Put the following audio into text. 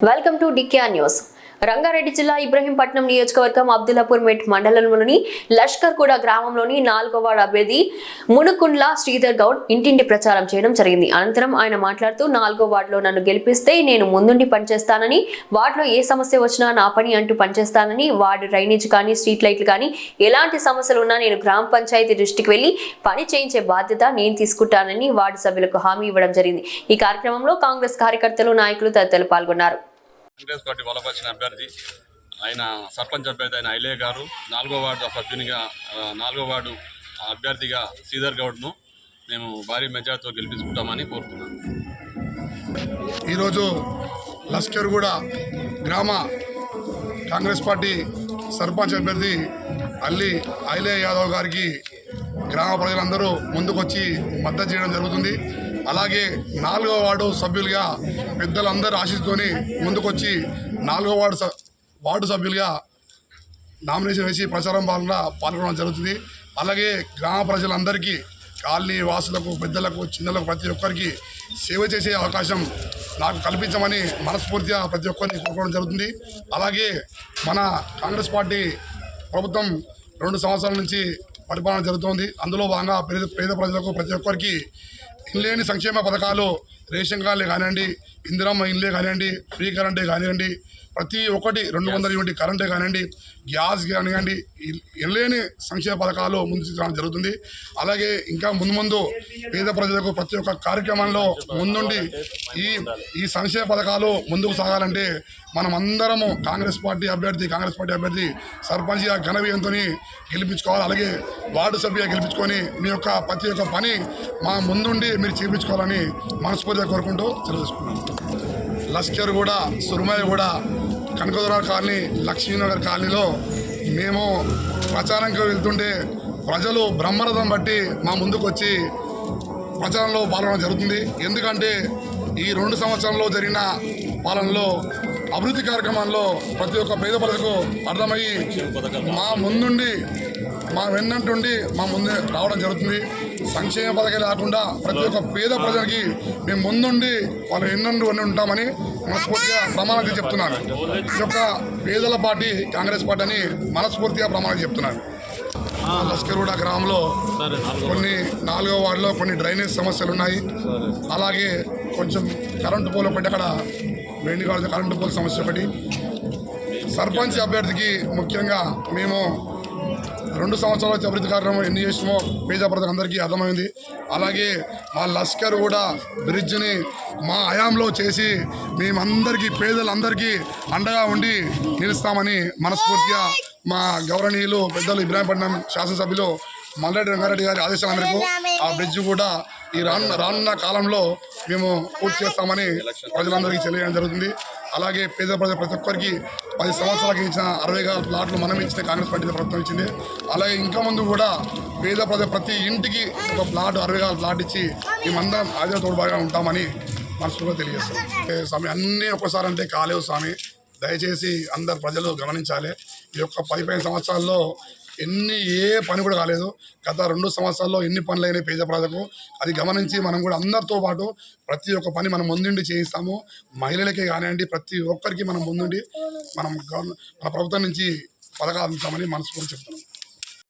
Welcome to డిక్యా news. Rangareddy జిల్లా ఇబ్రహీంపట్నం నియోజకవర్గం అబ్దుల్లాపూర్ మెట్ మండలంలోని లష్కర్ కూడా గ్రామంలోని నాలుగో వార్డు అభ్యర్థి మునుకుండ్ల శ్రీధర్ గౌడ్ ఇంటింటి ప్రచారం చేయడం జరిగింది. అనంతరం ఆయన మాట్లాడుతూ నాలుగో వార్డులో నన్ను గెలిపిస్తే నేను ముందుండి పనిచేస్తానని వార్డులో ఏ సమస్య వచ్చినా నా పని అంటూ పనిచేస్తానని వార్డు డ్రైనేజ్ కానీ స్ట్రీట్ లైట్లు కానీ ఎలాంటి సమస్యలు ఉన్నా నేను గ్రామ పంచాయతీ దృష్టికి వెళ్ళి పని చేయించే బాధ్యత నేను తీసుకుంటానని వార్డు సభ్యులకు హామీ ఇవ్వడం జరిగింది. ఈ కార్యక్రమంలో కాంగ్రెస్ కార్యకర్తలు నాయకులు తదితరులు పాల్గొన్నారు. కాంగ్రెస్ పార్టీ బలపరిచిన అభ్యర్థి ఆయన సర్పంచ్ అభ్యర్థి ఆయన ఐలే గారు నాలుగో వార్డు సభ్యునిగా నాలుగో వార్డు అభ్యర్థిగా శ్రీధర్ గౌడ్ను మేము భారీ మెజార్టీతో గెలిపించుకుంటామని కోరుతున్నాను ఈరోజు లష్కర్గూడ గ్రామ కాంగ్రెస్ పార్టీ సర్పంచ్ అభ్యర్థి అల్లి ఐలే యాదవ్ గారికి గ్రామ ప్రజలందరూ ముందుకొచ్చి మద్దతు చేయడం జరుగుతుంది. అలాగే నాలుగో వార్డు సభ్యులుగా పెద్దలందరూ ఆశిస్తూని ముందుకొచ్చి నాలుగో వార్డు వార్డు సభ్యులుగా నామినేషన్ వేసి ప్రచారం పాలన పాల్గొనడం జరుగుతుంది. అలాగే గ్రామ ప్రజలందరికీ కాలనీ వాసులకు పెద్దలకు చిన్నలకు ప్రతి ఒక్కరికి సేవ చేసే అవకాశం నాకు కల్పించమని మనస్ఫూర్తిగా ప్రతి ఒక్కరిని కోరుకోవడం జరుగుతుంది. అలాగే మన కాంగ్రెస్ పార్టీ ప్రభుత్వం రెండు సంవత్సరాల నుంచి పరిపాలన జరుగుతోంది. అందులో భాగంగా పేద పేద ప్రజలకు ప్రతి ఒక్కరికి ఇల్లేని సంక్షేమ పథకాలు రేషన్ కార్డులే కానివ్వండి ఇందిరమ్మ ఇల్లే కానివ్వండి ఫ్రీ కరెంటే కానివ్వండి ప్రతి ఒక్కటి రెండు వందల యూనిట్ కరెంటే కానివ్వండి గ్యాస్ కానివ్వండి ఎనలేని సంక్షేమ పథకాలు ముందు జరుగుతుంది. అలాగే ఇంకా ముందు ముందు పేద ప్రజలకు ప్రతి ఒక్క కార్యక్రమంలో ముందుండి ఈ ఈ సంక్షేమ పథకాలు ముందుకు సాగాలంటే మనం అందరము కాంగ్రెస్ పార్టీ అభ్యర్థి కాంగ్రెస్ పార్టీ అభ్యర్థి సర్పంచ్గా ఘన విజయంతో గెలిపించుకోవాలి. అలాగే వార్డు సభ్యుగా గెలిపించుకొని మీ యొక్క ప్రతి ఒక్క పని మా ముందుండి మీరు చేయించుకోవాలని మనస్ఫూర్తిగా కోరుకుంటూ తెలియజేసుకున్నాను లష్కర్ కూడా సురుమయ్య కూడా కనకదురా కాలనీ లక్ష్మీనగర్ కాలనీలో మేము ప్రచారంకి వెళ్తుంటే ప్రజలు బ్రహ్మరథం బట్టి మా ముందుకు వచ్చి ప్రచారంలో పాల్గొనడం జరుగుతుంది. ఎందుకంటే ఈ రెండు సంవత్సరంలో జరిగిన పాలనలో అభివృద్ధి కార్యక్రమాల్లో ప్రతి ఒక్క పేద ప్రజలకు అర్థమయ్యి మా ముందుండి మా వెన్నంటుండి మా ముందే రావడం జరుగుతుంది. సంక్షేమ పథకాలు కాకుండా ప్రతి ఒక్క పేద ప్రజలకి మేము ముందుండి వాళ్ళు ఎన్నండు అన్ని ఉంటామని మనస్ఫూర్తిగా ప్రమాణం చేసి చెప్తున్నాను ఈ యొక్క పేదల పార్టీ కాంగ్రెస్ పార్టీ అని మనస్ఫూర్తిగా ప్రమాణం చెప్తున్నాను లష్కర్గూడ గ్రామంలో కొన్ని నాలుగో వార్డులో కొన్ని డ్రైనేజ్ సమస్యలు ఉన్నాయి. అలాగే కొంచెం కరెంటు పోల్ ఒకటి అక్కడ వెండి కరెంటు పోల్ సమస్య ఒకటి. సర్పంచ్ అభ్యర్థికి ముఖ్యంగా మేము రెండు సంవత్సరాల వచ్చి అభివృద్ధి కార్యక్రమం ఎన్ని చేసినామో పేద ప్రజలకు అందరికీ అర్థమైంది. అలాగే మా లష్కర్ కూడా బ్రిడ్జ్ని మా హయాంలో చేసి మేమందరికీ పేదలందరికీ అండగా ఉండి నిలుస్తామని మనస్ఫూర్తిగా మా గౌరవనీయులు పెద్దలు ఇబ్రాహీంపట్నం శాసనసభ్యులు మల్లారెడ్డి రంగారెడ్డి గారి ఆదేశాల మేరకు ఆ బ్రిడ్జ్ కూడా ఈ రానున్న రానున్న కాలంలో మేము పూర్తి చేస్తామని ప్రజలందరికీ తెలియడం జరుగుతుంది. అలాగే పేద ప్రజల ప్రతి ఒక్కరికి పది సంవత్సరాలకి ఇచ్చిన అరవై ప్లాట్లు మనం ఇచ్చిన కాంగ్రెస్ పార్టీ ప్రభుత్వం ఇచ్చింది. అలాగే ఇంకా ముందు కూడా పేద ప్రజల ప్రతి ఇంటికి ఒక ప్లాట్ అరవై వేల ప్లాట్ ఇచ్చి మేమందరం ఆదిలో తోడుబాటుగా ఉంటామని మనసులో తెలియజేస్తాం స్వామి అన్నీ ఒక్కసారి అంటే కాలేవు స్వామి. దయచేసి అందరు ప్రజలు గమనించాలి. ఈ యొక్క పది పదిహేను సంవత్సరాల్లో ఎన్ని ఏ పని కూడా కాలేదు గత రెండు సంవత్సరాల్లో ఎన్ని పనులు అయినాయి పేద ప్రజలకు. అది గమనించి మనం కూడా అందరితో పాటు ప్రతి ఒక్క పని మనం ముందుండి చేయిస్తాము. మహిళలకే కానివ్వండి ప్రతి ఒక్కరికి మనం ముందుండి మనం గవర్న- మన ప్రభుత్వం నుంచి పథకాలు అందిస్తామని మనస్ఫూర్తి చెప్తాను